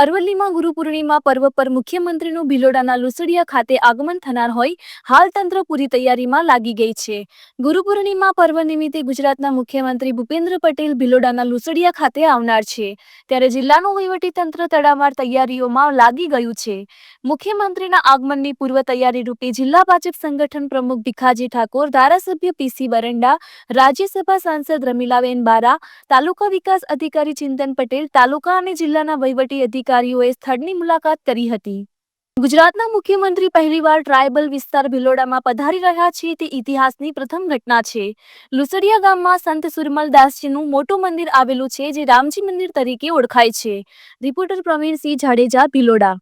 અરવલ્લીમાં ગુરુ પૂર્ણિમા પર્વ પર મુખ્યમંત્રીનું ભિલોડાના લુસડિયા ખાતે આગમન થનાર હોય, હાલ તંત્ર પૂરી તૈયારીમાં લાગી ગઈ છે. ગુરુ પૂર્ણિમા પર્વ નિમિત્તે ગુજરાતના મુખ્યમંત્રી ભૂપેન્દ્ર પટેલ ભિલોડાના લુસડિયા ખાતે આવનાર છે. ત્યારે જિલ્લાનું વહીવટી તંત્ર તડામાર તૈયારીઓમાં લાગી ગયું છે. મુખ્યમંત્રીના આગમનની પૂર્વ તૈયારી રૂપે જિલ્લા ભાજપ સંગઠન પ્રમુખ ભીખાજી ઠાકોર, ધારાસભ્ય પીસી બરંડા, રાજ્યસભા સાંસદ રમીલાબેન બારા, તાલુકા વિકાસ અધિકારી ચિંતન પટેલ, તાલુકા અને જિલ્લાના વહીવટી અધિકારીઓએ સ્થળની મુલાકાત કરી હતી. ગુજરાતના મુખ્યમંત્રી પહેલીવાર ટ્રાયબલ વિસ્તાર ભિલોડામાં પધારી રહ્યા છે તે ઇતિહાસની પ્રથમ ઘટના છે. લુસડિયા ગામમાં સંત સુરમલ દાસજીનું મોટું મંદિર આવેલું છે જે રામજી મંદિર તરીકે ઓળખાય છે. રિપોર્ટર પ્રવીણસિંહ જાડેજા, ભિલોડા.